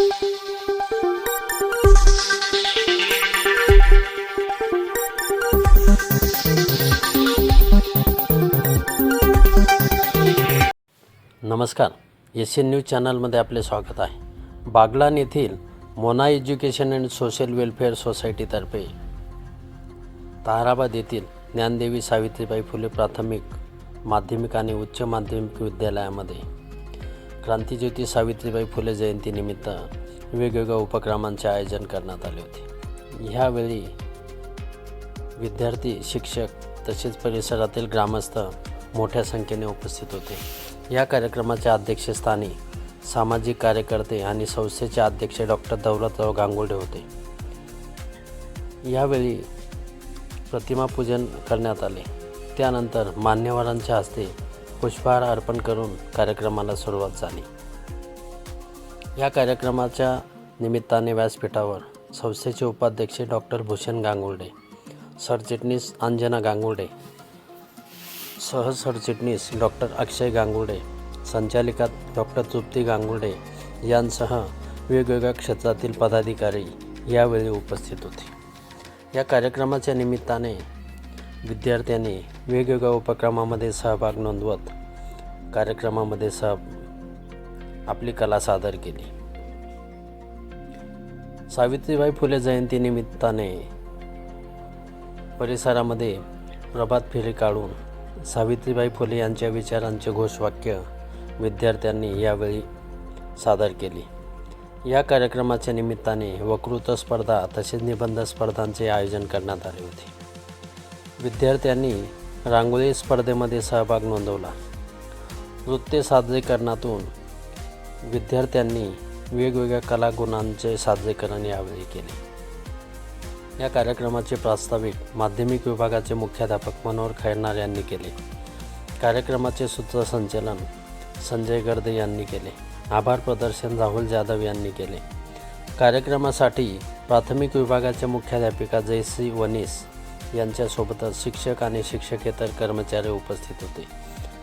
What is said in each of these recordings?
नमस्कार. S N news चॅनलमध्ये आपले स्वागत आहे. बागलान येथील Mona education and social welfare सोसायटीतर्फे Taharabad येथील ज्ञानदेवी सावित्रीबाई फुले प्राथमिक माध्यमिक आणि उच्च माध्यमिक विद्यालयामध्ये क्रांतीज्योती सावित्रीबाई फुले जयंतीनिमित्त वेगवेगळ्या उपक्रमांचे आयोजन करण्यात आले होते. ह्यावेळी विद्यार्थी शिक्षक तसेच परिसरातील ग्रामस्थ मोठ्या संख्येने उपस्थित होते. या कार्यक्रमाच्या अध्यक्षस्थानी सामाजिक कार्यकर्ते आणि संस्थेचे अध्यक्ष डॉक्टर दौलतराव गांगुडे होते. यावेळी प्रतिमापूजन करण्यात आले. त्यानंतर मान्यवरांच्या हस्ते पुष्पहार अर्पण करून कार्यक्रमाला सुरुवात झाली. या कार्यक्रमाच्या निमित्ताने व्यासपीठावर संस्थेचे उपाध्यक्ष डॉक्टर भूषण गांगुर्डे सरचिटणीस अंजना गांगुर्डे सहसरचिटणीस डॉक्टर अक्षय गांगुर्डे संचालिका डॉक्टर तृप्ती गांगुर्डे यांसह वेगवेगळ्या क्षेत्रातील पदाधिकारी यावेळी उपस्थित होते. या कार्यक्रमाच्या निमित्ताने विद्यार्थ्यांनी वेगवेगळ्या उपक्रमामध्ये सहभाग नोंदवत कार्यक्रमामध्ये सह आपली कला सादर केली. सावित्रीबाई फुले जयंतीनिमित्ताने परिसरामध्ये प्रभात फेरी काढून सावित्रीबाई फुले यांच्या विचारांचे घोषवाक्य विद्यार्थ्यांनी यावेळी सादर केली. या कार्यक्रमाच्या निमित्ताने वक्तृत्व स्पर्धा तसेच निबंध स्पर्धांचे आयोजन करण्यात आले होते. विद्यार्थ्यांनी रांगोळी स्पर्धेमध्ये सहभाग नोंदवला. नृत्य सादरीकरणातून विद्यार्थ्यांनी वेगवेगळ्या कलागुणांचे सादरीकरण यावेळी केले. या कार्यक्रमाचे प्रास्ताविक माध्यमिक विभागाचे मुख्याध्यापक मनोहर खैरनार यांनी केले. कार्यक्रमाचे सूत्रसंचलन संजय गर्दे यांनी केले. आभार प्रदर्शन राहुल जाधव यांनी केले. कार्यक्रमासाठी प्राथमिक विभागाच्या मुख्याध्यापिका जयश्री वनीस यांच्यासोबतच शिक्षक आणि शिक्षकेतर कर्मचारी उपस्थित होते.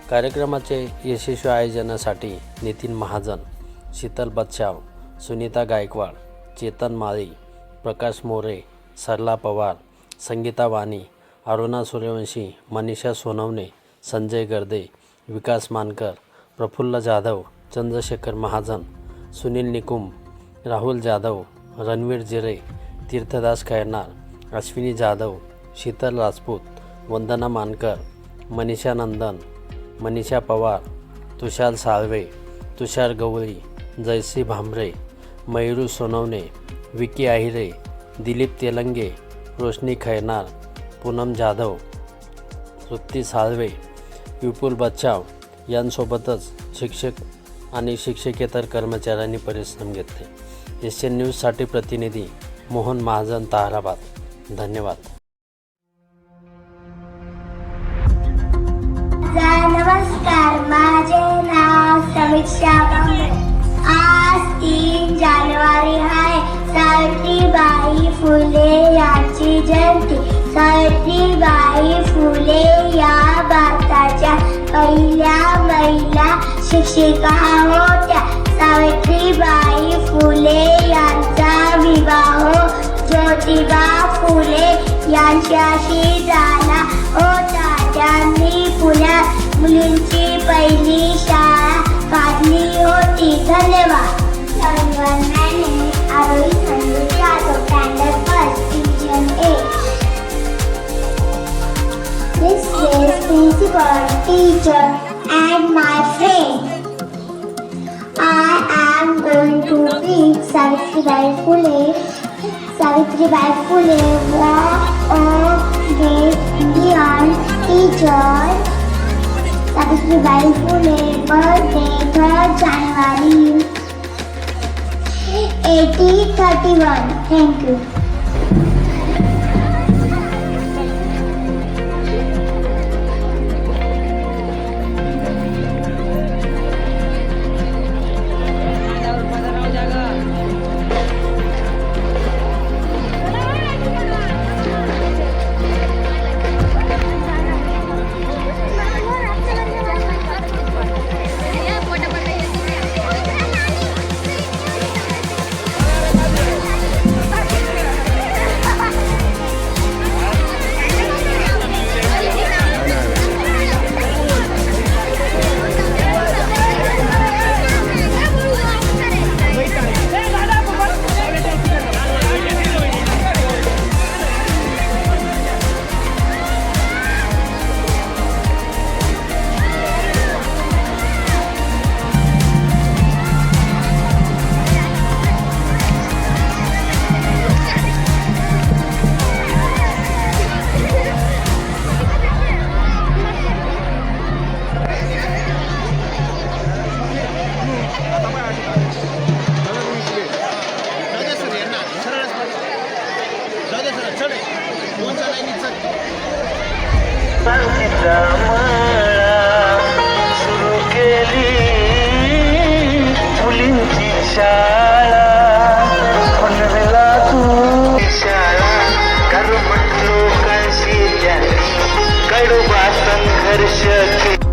कार्यक्रमाचे यशस्वी आयोजनासाठी नितीन महाजन शीतल बच्छाव सुनीता गायकवाड चेतन माळी प्रकाश मोरे सरला पवार संगीता वाणी अरुणा सूर्यवंशी मनीषा सोनवणे संजय गर्दे विकास मानकर प्रफुल्ल जाधव चंद्रशेखर महाजन सुनील निकुम राहुल जाधव रणवीर जिरे तीर्थदास खैरनार अश्विनी जाधव शीतल राजपूत वंदना मानकर मनीषा नंदन मनीषा पवार तुषार साळवे तुषार गवळी जयश्री भांबरे मयुरू सोनवणे विकी आहिरे दिलीप तेलंगे रोशनी खैनार पूनम जाधव तृप्ती साळवे विपुल बच्चाव यांसोबतच शिक्षक आणि शिक्षकेतर कर्मचाऱ्यांनी परिश्रम घेतले. एस एन न्यूजसाठी प्रतिनिधी मोहन महाजन ताहराबाद. धन्यवाद. अमित शाह आज तीन जानेवारी आहे सावित्रीबाई फुले यांची जयंती. सावित्रीबाई फुले या भारताच्या पहिल्या महिला शिक्षिका होत्या. सावित्रीबाई फुले यांचा विवाह ज्योतिबा फुले यांच्याशी झाला. होता त्यांनी teacher, and my friend. I am going to read Savitribai Phule. Savitribai Phule was a great Indian teacher. Savitribai Phule birthday 3rd January 1831. Thank you. क्रांतीचा मला सुरू केली मुलींची शाळा. म्हणला तू शाळा कर्मठ लोकांशी त्यांनी कडबा संघर्ष केला